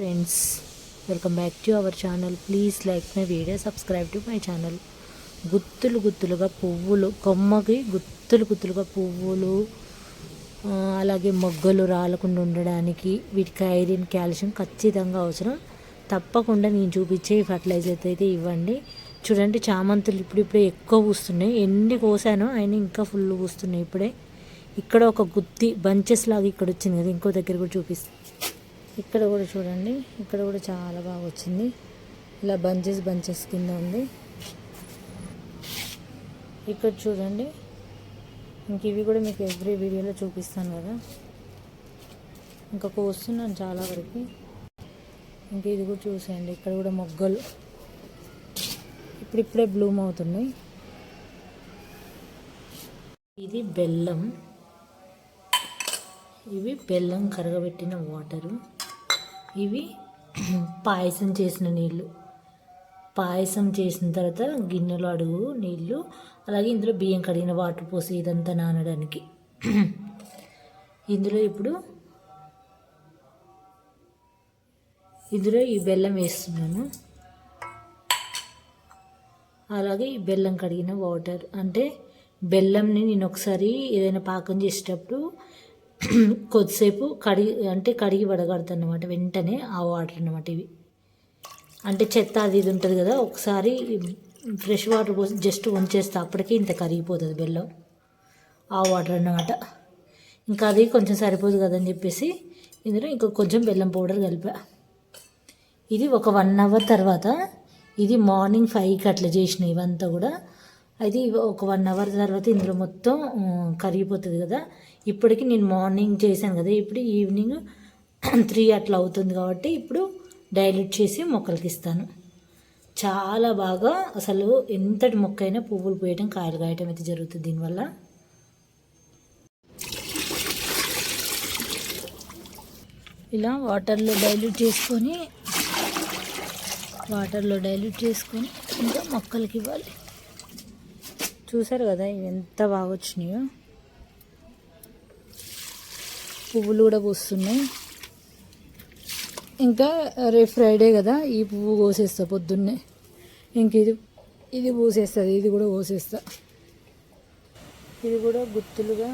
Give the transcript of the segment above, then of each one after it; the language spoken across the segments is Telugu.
Friends welcome back to our channel please like my video subscribe to my channel గుత్తులు గుత్తులుగా పువ్వులు కొమ్మకి గుత్తులు గుత్తులుగా పువ్వులు అలాగే మొగ్గలు రాలకుండా ఉండడానికి వీటికి ఐరన్ కాల్షియం ఖచ్చితంగా అవసరం. తప్పకుండా నేను చూపించే ఫర్టిలైజర్ అయితే ఇవ్వండి. చూడండి చామంతులు ఇప్పుడు ఇప్పుడే ఎక్కువ పూస్తున్నాయి. ఎన్ని కోసానో అయినా ఇంకా ఫుల్ పూస్తున్నాయి ఇప్పుడే. ఇక్కడ ఒక గుత్తి బంచెస్ లాగా ఇక్కడ వచ్చింది కదా ఇంకో దగ్గర కూడా చూపిస్తాను ఇక్కడ కూడా చూడండి ఇక్కడ కూడా చాలా బాగా వచ్చింది. ఇలా బంచెస్ బంచెస్ కింద ఉంది. ఇక్కడ చూడండి ఇంక ఇవి కూడా మీకు ఎవ్రీ వీడియోలో చూపిస్తాను కదా. ఇంకా కోస్తున్నాను చాలా వరకు. ఇంక ఇది కూడా చూసేయండి ఇక్కడ కూడా మొగ్గలు. ఇప్పుడిప్పుడే బ్లూమ్ అవుతున్నాయి. ఇది బెల్లం. ఇవి బెల్లం కరగబెట్టిన వాటరు. ఇవి పాయసం చేసిన నీళ్ళు. పాయసం చేసిన తర్వాత గిన్నెలో అడుగు నీళ్ళు అలాగే ఇందులో బియ్యం కడిగిన వాటర్ పోసి ఇదంతా నానడానికి. ఇందులో ఇప్పుడు ఇందులో ఈ బెల్లం వేస్తున్నాను. అలాగే ఈ బెల్లం కడిగిన వాటర్. అంటే బెల్లంని నేను ఒకసారి ఏదైనా పాకం చేసేటప్పుడు కొద్దిసేపు కడిగి అంటే కడిగి వడగడతాను అనమాట వెంటనే ఆ వాటర్ అనమాట ఇవి. అంటే చెత్త అది ఇది ఉంటుంది కదా ఒకసారి ఫ్రెష్ వాటర్ పోసి జస్ట్ ఉంచేస్తే అప్పటికే ఇంత కరిగిపోతుంది బెల్లం ఆ వాటర్ అన్నమాట. ఇంకా అది కొంచెం సరిపోదు కదని చెప్పేసి ఇందులో ఇంకా కొంచెం బెల్లం పౌడర్ కలిపా. ఇది ఒక వన్ అవర్ తర్వాత ఇది మార్నింగ్ ఫైవ్కి అట్లా చేసిన ఇవంతా కూడా అది ఒక వన్ అవర్ తర్వాత ఇందులో మొత్తం కరిగిపోతుంది కదా ఇప్పటికి నేను మార్నింగ్ చేశాను కదా ఇప్పుడు ఈవినింగ్ త్రీ అట్లా అవుతుంది కాబట్టి ఇప్పుడు డైల్యూట్ చేసి మొక్కలకి ఇస్తాను. చాలా బాగా అసలు ఎంతటి మొక్క అయినా పువ్వులు పోయటం కాయలు కాయటం అయితే జరుగుతుంది దీనివల్ల. ఇలా వాటర్లో డైల్యూట్ చేసుకొని వాటర్లో డైల్యూట్ చేసుకొని ఇంకా మొక్కలకి ఇవ్వాలి. చూసారు కదా ఎంత బాగా వచ్చినాయో. పువ్వులు కూడా పూస్తున్నాయి. ఇంకా రేపు ఫ్రైడే కదా ఈ పువ్వు కోసేస్తా పొద్దున్నే. ఇంక ఇది ఇది పూసేస్తుంది ఇది కూడా కోసేస్తా. ఇది కూడా గుత్తులుగా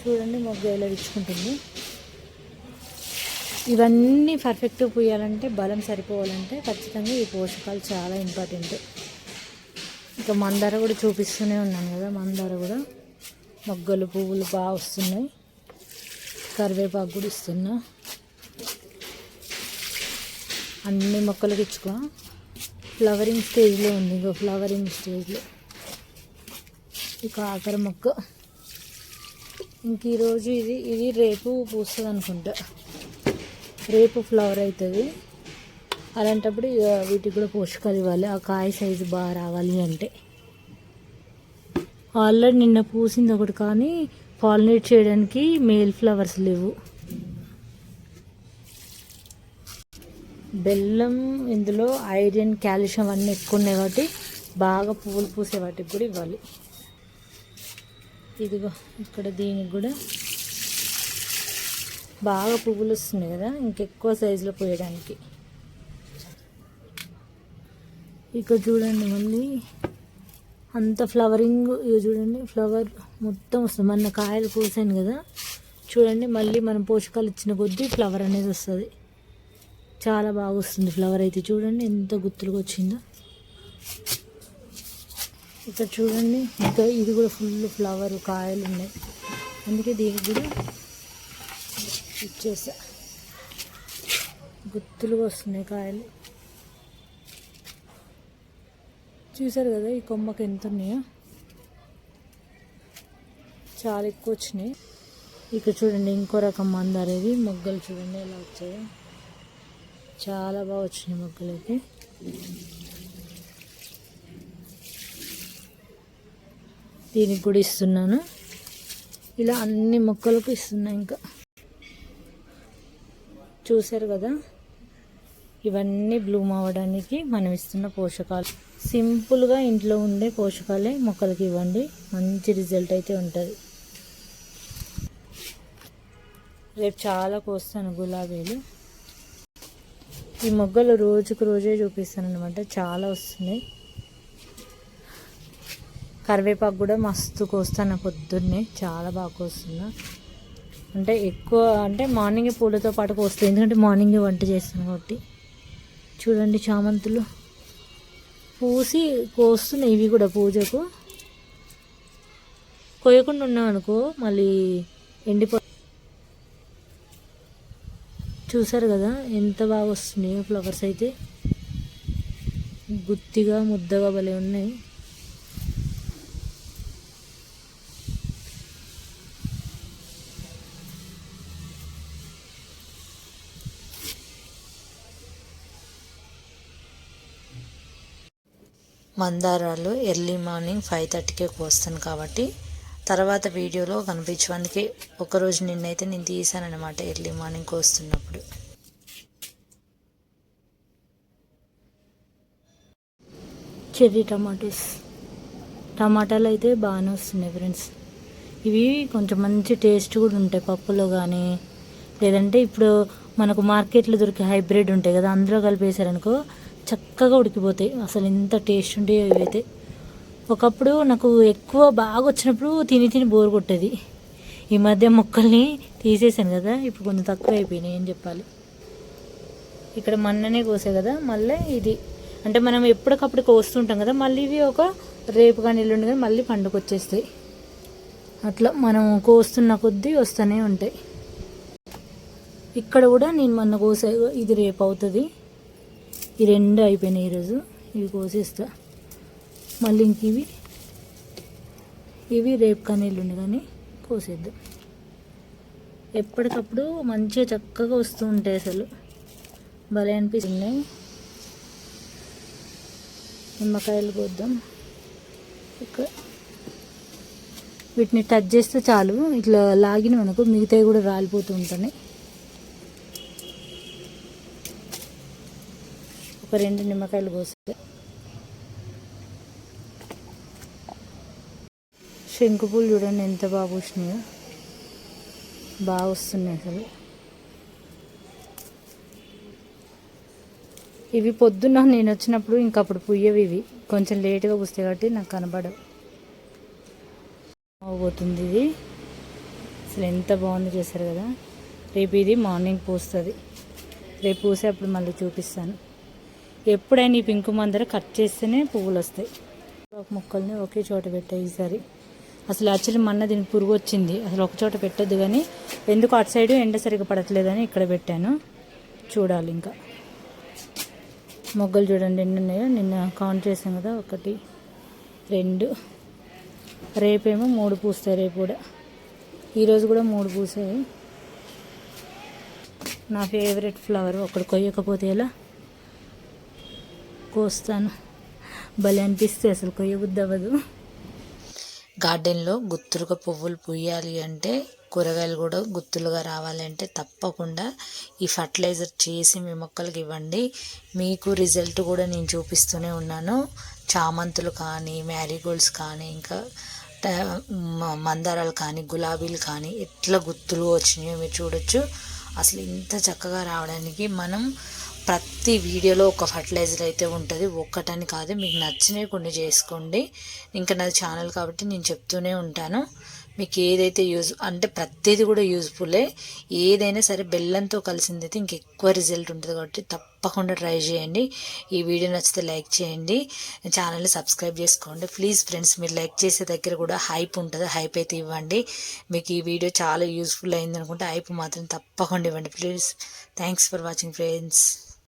చూడండి మొగ్గ ఎలా ఇచ్చుకుంటుంది ఇవన్నీ పర్ఫెక్ట్ పూయాలంటే బలం సరిపోవాలంటే ఖచ్చితంగా ఈ పోషకాలు చాలా ఇంపార్టెంట్ ఇంకా మందార కూడా చూపిస్తూనే ఉన్నాను కదా మందార కూడా. మొగ్గలు పువ్వులు బాగా వస్తున్నాయి. కరివేపాకు కూడా ఇస్తున్నా. అన్ని మొక్కలకి ఇచ్చుకో. ఫ్లవరింగ్ స్టేజ్లో ఉంది ఇంకో ఫ్లవరింగ్ స్టేజ్లో ఇక ఆఖరి మొక్క. ఇంక ఈరోజు ఇది ఇది రేపు పూస్తుంది అనుకుంటా. రేపు ఫ్లవర్ అవుతుంది అలాంటప్పుడు ఇక వీటికి కూడా పోషకాలు ఇవ్వాలి. ఆ కాయ సైజు బాగా రావాలి అంటే. ఆల్రెడీ నిన్న పూసింది ఒకటి కానీ పాలినేట్ చేయడానికి మేల్ ఫ్లవర్స్ లేవు. బెల్లం ఇందులో ఐరన్ కాల్షియం అన్నీ ఎక్కువ ఉన్నాయి కాబట్టి బాగా పువ్వులు పూసే వాటికి కూడా ఇవ్వాలి. ఇదిగో ఇక్కడ దీనికి కూడా బాగా పువ్వులు వస్తున్నాయి కదా ఇంకెక్కువ సైజులో పోయడానికి. ఇక్కడ చూడండి మళ్ళీ అంత ఫ్లవరింగ్ ఇది చూడండి ఫ్లవర్ మొత్తం వస్తుంది. మన కాయలు కోసాను కదా చూడండి మళ్ళీ మనం పోషకాలు ఇచ్చిన కొద్దీ ఫ్లవర్ అనేది వస్తుంది. చాలా బాగా వస్తుంది ఫ్లవర్ అయితే. చూడండి ఎంత గుత్తులుగా వచ్చిందో. ఇక్కడ చూడండి ఇంకా ఇది కూడా ఫుల్ ఫ్లవర్ కాయలు ఉన్నాయి. అందుకే దీనికి కూడా ఇచ్చేసా. గుత్తులుగా వస్తున్నాయి కాయలు. చూసారు కదా ఈ కొమ్మకి ఎంత ఉన్నాయో? చాలా ఎక్కువ వచ్చినాయి. ఇక్కడ చూడండి ఇంకో రకం మందార ఇది మొగ్గలు చూడండి ఎలా వచ్చాయో. చాలా బాగా వచ్చినాయి మొగ్గలకి దీనికి కూడా ఇస్తున్నాను. ఇలా అన్ని మొక్కలకు ఇస్తున్నా ఇంకా. చూశారు కదా? ఇవన్నీ బ్లూమ్ అవ్వడానికి మనం ఇస్తున్న పోషకాలు. సింపుల్గా ఇంట్లో ఉండే పోషకాలే మొక్కలకి ఇవ్వండి. మంచి రిజల్ట్ అయితే ఉంటుంది. రేపు చాలా కోస్తాను గులాబీలు. ఈ మొగ్గలు రోజుకు రోజే చూపిస్తాను అనమాట చాలా వస్తున్నాయి. కరివేపాకు కూడా మస్తు కోస్తాను పొద్దున్నే. చాలా బాగా కోస్తున్నా. అంటే ఎక్కువ అంటే మార్నింగ్ పూలతో పాటు కోస్తాయి ఎందుకంటే మార్నింగ్ వంట చేస్తాను కాబట్టి. చూడండి చామంతులు. పూసి కోస్తున్నాయి ఇవి కూడా పూజకు. కోయకుండా ఉన్నాం అనుకో మళ్ళీ ఎండిపో చూసారు కదా ఎంత బాగా వస్తున్నాయో ఫ్లవర్స్ అయితే. గుత్తిగా ముద్దగా భలే ఉన్నాయి. మందారాలు ఎర్లీ మార్నింగ్ ఫైవ్ థర్టీకే కోస్తాను కాబట్టి తర్వాత వీడియోలో కనిపించడానికి ఒకరోజు నిన్నైతే నేను తీసానమాట ఎర్లీ మార్నింగ్ కోస్తున్నప్పుడు చెర్రీ టమాటోస్. టమాటాలు అయితే బాగానే వస్తున్నాయి ఫ్రెండ్స్. ఇవి కొంచెం మంచి టేస్ట్ కూడా ఉంటాయి పప్పులో కానీ లేదంటే ఇప్పుడు మనకు మార్కెట్లో దొరికే హైబ్రిడ్ ఉంటాయి కదా అందులో కలిపేసారనుకో చక్కగా ఉడికిపోతాయి. అసలు ఎంత టేస్ట్ ఉంటాయో ఇవైతే ఒకప్పుడు నాకు ఎక్కువ బాగా వచ్చినప్పుడు తిని తిని బోర్ కొట్టేది. ఈ మధ్య మొక్కల్ని తీసేసాను కదా ఇప్పుడు కొంచెం తక్కువ అయిపోయినాయి ఏం చెప్పాలి. ఇక్కడ మన్ననే కోసే కదా మళ్ళీ ఇది. అంటే మనం ఎప్పటికప్పుడు కోస్తుంటాం కదా మళ్ళీ ఇవి ఒక రేపు కానీ ఎల్లుండి కానీ మళ్ళీ పండుగ వచ్చేస్తాయి అట్లా మనం కోస్తున్న కొద్దీ వస్తూనే ఉంటాయి. ఇక్కడ కూడా నేను మొన్న కోసే ఇది రేపు అవుతుంది. ఈ రెండు అయిపోయినాయి ఈరోజు. ఇవి కోసేస్తా. మళ్ళీ ఇంక ఇవి. ఇవి రేపు కానీ ఎల్లుండి కానీ కోసేద్దాం. ఎప్పటికప్పుడు మంచిగా చక్కగా వస్తూ ఉంటాయి అసలు. భలే అనిపిస్తున్నాయి. నిమ్మకాయలు కోద్దాం. ఇక్కడ వీటిని టచ్ చేస్తే చాలు. ఇట్లా లాగిన అనుకో మిగతావి కూడా రాలిపోతూ ఉంటాయి. ఒక రెండు నిమ్మకాయలు కోస్తే శంకు పూలు చూడండి ఎంత బాగా పూసినాయో. బాగా వస్తున్నాయి అసలు. ఇవి పొద్దున్న నేను వచ్చినప్పుడు ఇంకా అప్పుడు పుయ్యవి ఇవి. కొంచెం లేట్గా పూస్తాయి కాబట్టి నాకు కనబడవు. పోతుంది ఇది. అసలు ఎంత బాగుంది చేశారు కదా. రేపు ఇది మార్నింగ్ పూస్తుంది. రేపు పూసే అప్పుడు మళ్ళీ చూపిస్తాను. ఎప్పుడైనా ఈ పింకు మందర కట్ చేస్తేనే పువ్వులు వస్తాయి. ఒక మొక్కల్ని ఒకే చోట పెట్టాయి ఈసారి. అసలు యాక్చువల్లీ మొన్న దీనికి పురుగు వచ్చింది. అసలు ఒక చోట పెట్టద్దు కానీ ఎందుకు అటు సైడ్ ఎండ సరిగ్గా పడట్లేదని ఇక్కడ పెట్టాను. చూడాలి ఇంకా. మొగ్గలు చూడండి ఎన్ని ఉన్నాయో. నిన్న కౌంట్ చేసాం కదా ఒకటి రెండు. రేపేమో మూడు పూస్తాయి రేపు కూడా. ఈరోజు కూడా మూడు పూసాయి. నా ఫేవరెట్ ఫ్లవర్ ఒకటి కొయ్యకపోతే ఎలా? కోస్తాను. భలే అనిపిస్తే అసలు కొయ్యబుద్ధి అవ్వదు. గార్డెన్లో గుత్తులుగా పువ్వులు పూయాలి అంటే కూరగాయలు కూడా గుత్తులుగా రావాలంటే తప్పకుండా ఈ ఫర్టిలైజర్ చేసి మీ మొక్కలకి ఇవ్వండి. మీకు రిజల్ట్ కూడా నేను చూపిస్తూనే ఉన్నాను. చామంతులు కానీ మ్యారీగోల్డ్స్ కానీ ఇంకా మందారాలు కానీ గులాబీలు కానీ ఎట్లా గుత్తులు వచ్చినాయో మీరు చూడొచ్చు. అసలు ఇంత చక్కగా రావడానికి మనం ప్రతి వీడియోలో ఒక ఫర్టిలైజర్ అయితే ఉంటుంది. ఒక్కటని కాదు మీకు నచ్చినవి కొన్ని చేసుకోండి. ఇంకా నాది ఛానల్ కాబట్టి నేను చెప్తూనే ఉంటాను. మీకు ఏదైతే యూజ్ అంటే ప్రతిది కూడా యూజ్ఫుల్లే ఏదైనా సరే బెల్లంతో కలిసింది కలిసిందైతే ఇంకెక్కువ రిజల్ట్ ఉంటుంది కాబట్టి తప్పకుండా ట్రై చేయండి. ఈ వీడియో నచ్చితే లైక్ చేయండి. ఛానల్ని సబ్స్క్రైబ్ చేసుకోండి. ప్లీజ్ ఫ్రెండ్స్ మీరు లైక్ చేసే దగ్గర కూడా హైప్ ఉంటుంది. హైప్ అయితే ఇవ్వండి. మీకు ఈ వీడియో చాలా యూజ్ఫుల్ అయింది అనుకుంటే హైప్ మాత్రం తప్పకుండా ఇవ్వండి. Please thanks for watching friends.